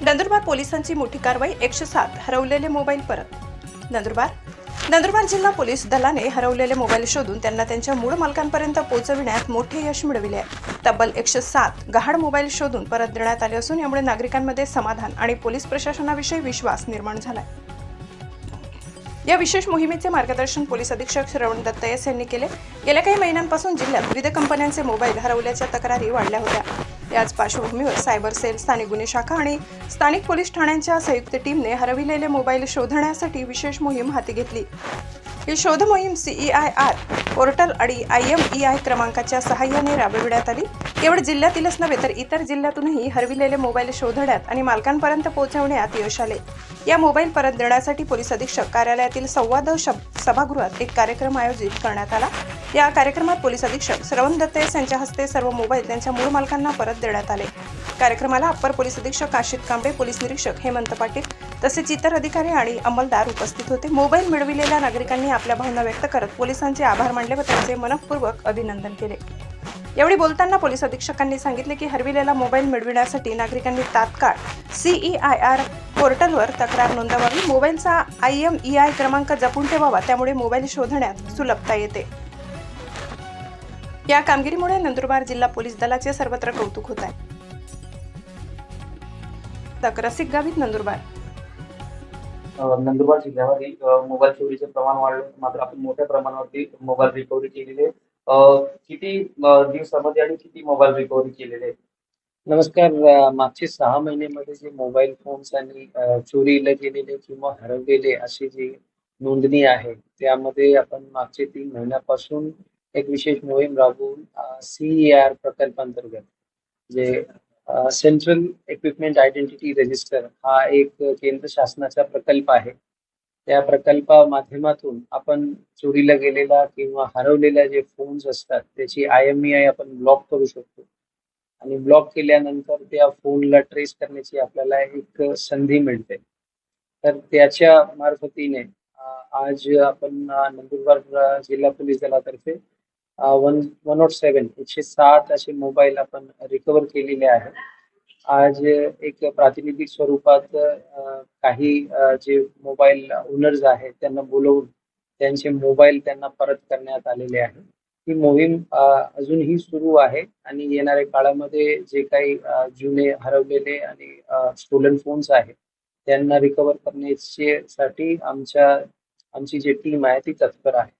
नंदुरबार पोलिसांची मोठी कारवाई एकशे सात हरवलेले मोबाईल परत. नंदुरबार? नंदुरबार जिल्हा पोलीस दलाने हरवलेले मोबाईल शोधून त्यांना त्यांच्या मूळ मालकांपर्यंत पोहोचविण्यात मोठे यश मिळविले आहे. तब्बल एकशे सात गहाड मोबाईल शोधून परत देण्यात आले असून यामुळे नागरिकांमध्ये समाधान आणि पोलीस प्रशासनाविषयी विश्वास निर्माण झाला आहे या विशेष मोहिमेचे मार्गदर्शन पोलीस अधीक्षक श्रवण दत्त एस यांनी केले. गेल्या काही महिन्यांपासून जिल्ह्यात विविध कंपन्यांचे मोबाईल हरवल्याच्या तक्रारी वाढल्या होत्या. याच पार्श्वभूमीवर सायबर सेल स्थानिक गुन्हे शाखा आणि स्थानिक पोलीस ठाण्यांच्या संयुक्त टीमने हरविलेले मोबाईल शोधण्यासाठी विशेष मोहीम हाती घेतली. ही शोध मोहीम सीईआय आर पोर्टल आणि आय एम ई आय क्रमांकाच्या सहाय्याने राबविण्यात आली. केवळ जिल्ह्यातीलच नव्हे तर इतर जिल्ह्यातूनही हरविलेले मोबाईल शोधण्यात आणि मालकांपर्यंत पोहोचवण्यात यश आले. या मोबाईल परत देण्यासाठी पोलीस अधीक्षक कार्यालयातील संवाद सभागृहात एक कार्यक्रम आयोजित करण्यात आला. या कार्यक्रमात पोलीस अधीक्षक श्रवण दत्ते यांच्या हस्ते सर्व मोबाईल त्यांच्या मूळ मालकांना परत देण्यात आले. कार्यक्रमाला अप्पर पोलीस अधीक्षक काशित कांबळे पोलीस निरीक्षक हेमंत पाटील तसेच इतर अधिकारी आणि अंमलदार उपस्थित होते. मोबाईल मिळविलेल्या नागरिकांनी आपल्या भावना व्यक्त करत पोलिसांचे आभार मानले व त्यांचे मनपूर्वक अभिनंदन केले. यावेळी बोलताना पोलीस अधीक्षकांनी सांगितले की हरविलेला मोबाईल मिळविण्यासाठी नागरिकांनी तात्काळ सीईआय आर पोर्टलवर तक्रार नोंदवावी. मोबाईलचा आय एम ई आय क्रमांक जपून ठेवावा त्यामुळे मोबाईल शोधण्यात सुलभता येते. या कामगिरीमुळे नंदुरबार जिल्हा पोलीस दलाचे सर्वत्र कौतुक होत आहे. तक रसिक गावित नंदुरबार नंदुरबार जिल्ह्यामध्ये मोबाईल चोरीचे प्रमाण वाढलं मात्र आपण मोठ्या प्रमाणावरती मोबाईल रिकव्हरी केलेली आहे किती दिवसामध्ये आणि किती मोबाईल रिकव्हरी केलेले? आहे नमस्कार मागचे सहा महिन्यामध्ये जे मोबाईल फोन्स आणि चोरीला गेलेले किंवा हरवलेले अशी जी नोंदणी आहे त्यामध्ये आपण मागचे तीन महिन्यापासून एक विशेष मोहीम राबवून सीईआर प्रकल्पांतर्गत जे सेंट्रल इक्विपमेंट आयडेंटिटी रजिस्टर हा एक केंद्र शासनाचा प्रकल्प आहे. त्या प्रकल्पा माध्यमातून आपण चोरीला गेलेला किंवा हरवलेल्या जे फोन्स असतात त्याची आय एम ई आय आपण ब्लॉक करू शकतो. आणि ब्लॉक केल्यानंतर त्या फोनला ट्रेस करण्याची आपल्याला एक संधी मिळते. तर त्याच्या मार्फतीने आज आपण नंदुरबार जिल्हा पोलीस दलातर्फे वन वन नॉट सेवन एकशे सात असे मोबाईल आपण रिकवर केलेले आहे आज एक प्रातिनिधिक स्वरूपात काही जे मोबाईल ओनर्स आहेत त्यांना बोलवून त्यांचे मोबाईल त्यांना परत करण्यात आलेले आहे ही मोहीम अजूनही सुरू आहे आणि येणाऱ्या काळामध्ये जे काही जुने हरवलेले आणि स्टोलन फोन्स आहेत त्यांना रिकवर करण्याचे साठी आमच्या आमची जी टीम आहे ती तत्पर आहे.